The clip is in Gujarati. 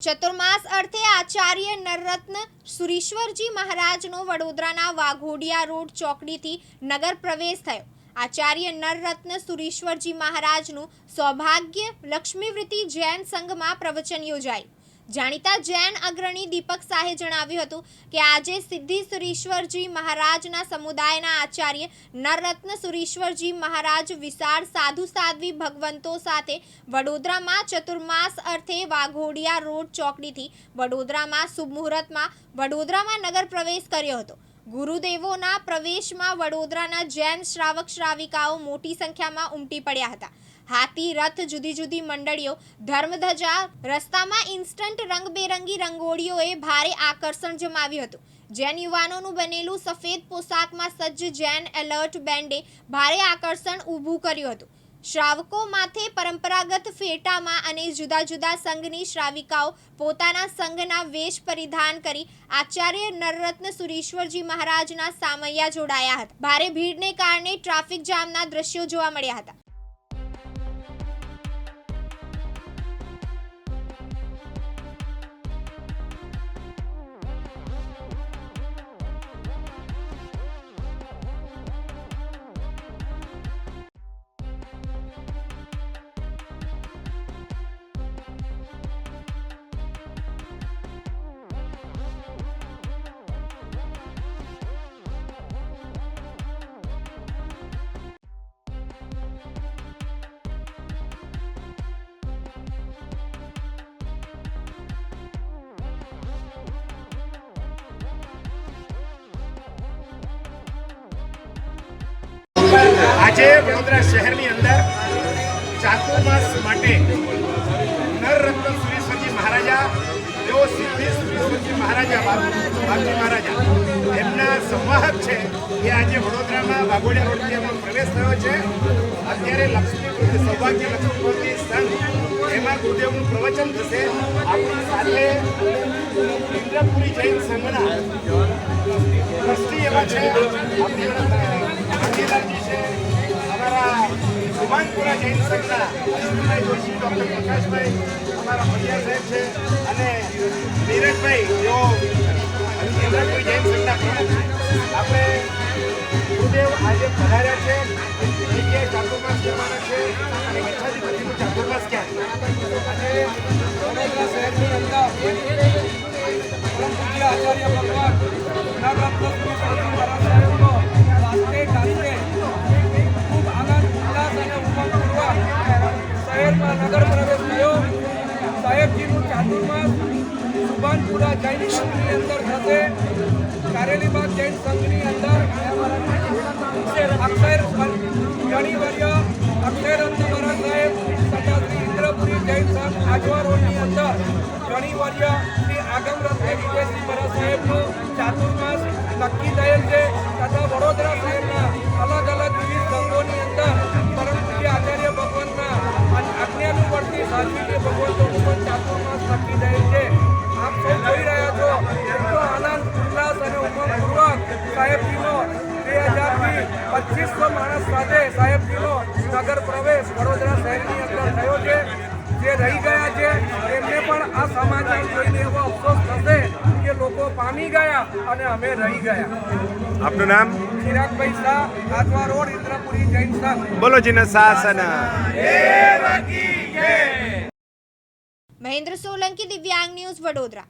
ચતુર્માસ અર્થે આચાર્ય નરરત્ન સુરીશ્વરજી મહારાજનો વડોદરાના વાઘોડિયા રોડ ચોકડીથી નગર પ્રવેશ થયો. આચાર્ય નરરત્ન સુરીશ્વરજી મહારાજનું સૌભાગ્ય લક્ષ્મીવૃત્તિ જૈન સંઘમાં પ્રવચન યોજાયું. જાણીતા જૈન અગ્રણી દીપક શાહે જણાવ્યું હતું કે આજે સિદ્ધિ સુરીશ્વરજી મહારાજના સમુદાયના આચાર્ય નરરત્ન સુરીશ્વરજી મહારાજ વિશાળ સાધુ સાધ્વી ભગવંતો સાથે વડોદરામાં ચતુર્માસ અર્થે વાઘોડિયા રોડ ચોકડીથી વડોદરામાં શુભ મુહૂર્તમાં વડોદરામાં નગર પ્રવેશ કર્યો હતો. ગુરુદેવોના પ્રવેશમાં વડોદરાના જૈન શ્રાવક શ્રાવિકાઓ મોટી સંખ્યામાં ઉમટી પડ્યા હતા. હાથી, રથ, જુદી જુદી મંડળીઓ, ધર્મધજા, રસ્તામાં ઇન્સ્ટન્ટ રંગબેરંગી રંગોળીઓએ ભારે આકર્ષણ જમાવ્યું હતું. જૈન યુવાનોનું બનેલું સફેદ પોશાકમાં સજ્જ જૈન એલર્ટ બેન્ડે ભારે આકર્ષણ ઊભું કર્યું હતું. શ્રાવકો માથે પરંપરાગત ફેટામાં અને જુદા જુદા સંઘની શ્રાવિકાઓ પોતાના સંઘના વેશ પરિધાન કરી આચાર્ય નરરત્ન સુરેશ્વરજી મહારાજના સામૈયા જોડાયા હતા. ભારે ભીડને કારણે ટ્રાફિક જામના દ્રશ્યો જોવા મળ્યા હતા. આજે વડોદરા શહેરની અંદર ચાતુર્માસ માટે નરરત્ન સુરેશ્વરજી મહારાજા, તેઓ સિદ્ધિ સુરેશ્વરજી મહારાજા, બાપુ, બાપજી મહારાજા. એમના સંવાહક છે એ આજે વડોદરામાં વાઘોડિયા એમનો પ્રવેશ થયો છે. અત્યારે લક્ષ્મી સૌભાગ્ય લક્ષ્મીપૂર્તિ સંઘ, એમાં ગુરુદેવનું પ્રવચન થશે. આપણી સાથે ઇન્દ્રપુરી જૈન સંઘના ટ્રસ્ટી એવા છે, આપણી છે સુભાનપુરા જૈન સંઘના અશ્વિનભાઈ જોશી અમારા પંડ્યા સાહેબ છે અને નીરજભાઈ જેઓ નીરજભાઈ જૈન સંઘના છે આપણે ગુરુદેવ આજે પધાર્યા છે જગ્યાએ ચાતુર્માસ જવાના છે અને અંદર આચાર્ય ભગવાન સુભાનપુરા જૈન સંઘની અંદર થશે કારેલીબાગ જૈન સંઘની અંદર અક્ષર ગણીવર્ય અક્ષરંત મહારાજ સાહેબ તથા શ્રી ઇન્દ્રપુરી જૈન સંઘ આજવા રોડની અંદર ગણીવર્ય સાહેબજીનો બે હજારથી પચીસો માણસ સાથે સાહેબજીનો નગર પ્રવેશ વડોદરા શહેરની અંદર થયો છે. જે રહી ગયા છે એમને પણ આ સમાચાર જોઈને એવો અફસોસ થશે કે લોકો પામી ગયા અને અમે રહી ગયા. આપનું નામ? ચિરાગભાઈ શાહ આજવા રોડ ઇન્દ્રપુરી જૈન સંઘ. બોલો જીને શાસન મહેન્દ્ર સોલંકી દિવ્યાંગ ન્યૂઝ વડોદરા.